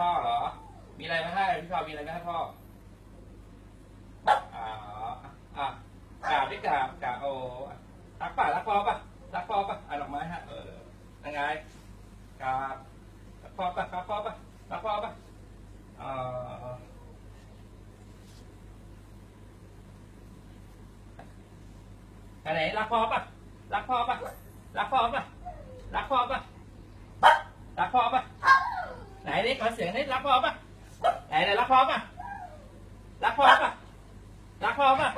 พ่อเหรอ มีอะไรมาให้พี่ชอมีอะไรมาให้พ่ออ๋ออะกราบพี่กราบกราบโอ้รักป่ะรักพ่อป่ะรักพ่อป่ะอะดอกไม้ฮะเออยังไงกราบรักพ่อป่ะรักพ่อป่ะรักพ่อป่ะอออันไหนรักพ่อป่ะรักพ่อป่ะรักพ่อป่ะรักพ่อป่ะรักพ่อป่ะ นี่ขอเสียงนี่รักพ่อป่ะไหนไหนรักพ่อป่ะรักพ่อป่ะรักพ่อป่ะ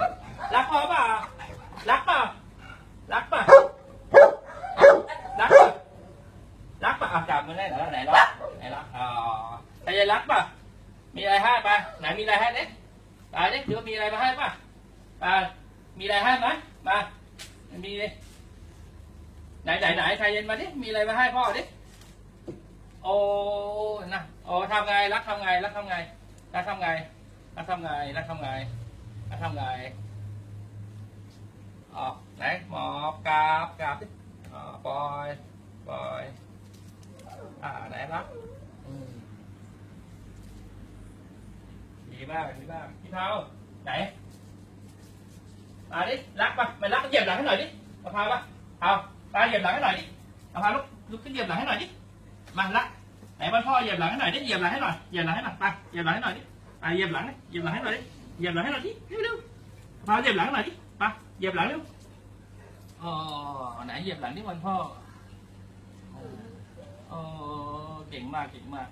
รักพ่อป่ะรักป่ะรักป่ะรักป่ะรักป่ะอะจับมือได้เหรอไหนรักไหนรักอ๋อใครจะรักป่ะมีอะไรให้ป่ะไหนมีอะไรให้เนี่ยไปดิดูว่ามีอะไรมาให้ป่ะไปมีอะไรให้ไหมมามีไหนไหนไหนชายเย็นมาดิ มีอะไรมาให้พ่อดิ โอ้ โอ้ทำไงรักทำไงรักทำไงรักทำไงรักทำไงรักทำไงรักทำไงอ๋อไหนหมอบกราบกราบดิอ๋อปล่อยปล่อยอ่าไหนรักดีมากดีมากพี่เท้าไหนมาดิรักปะไม่รักก็เหยียบหลังให้หน่อยดิเอาพาปะเอาตาเหยียบหลังให้หน่อยดิเอาพาลุกลุกขึ้นเหยียบหลังให้หน่อยดิมาละ ไหนบ้านพ่อเหยียบหลังให้หน่อยดิเหยียบหลังให้หน่อยเหยียบหลังให้หน่อยไปเหยียบหลังให้หน่อยดิไปเหยียบหลังเหยียบหลังให้หน่อยดิเหยียบหลังให้หน่อยดิเร็วๆพาเหยียบหลังให้หน่อยดิไปเหยียบหลังเร็วอ๋อไหนเหยียบหลังที่บ้านพ่อโอ้โอ้เก่งมากเก่งมาก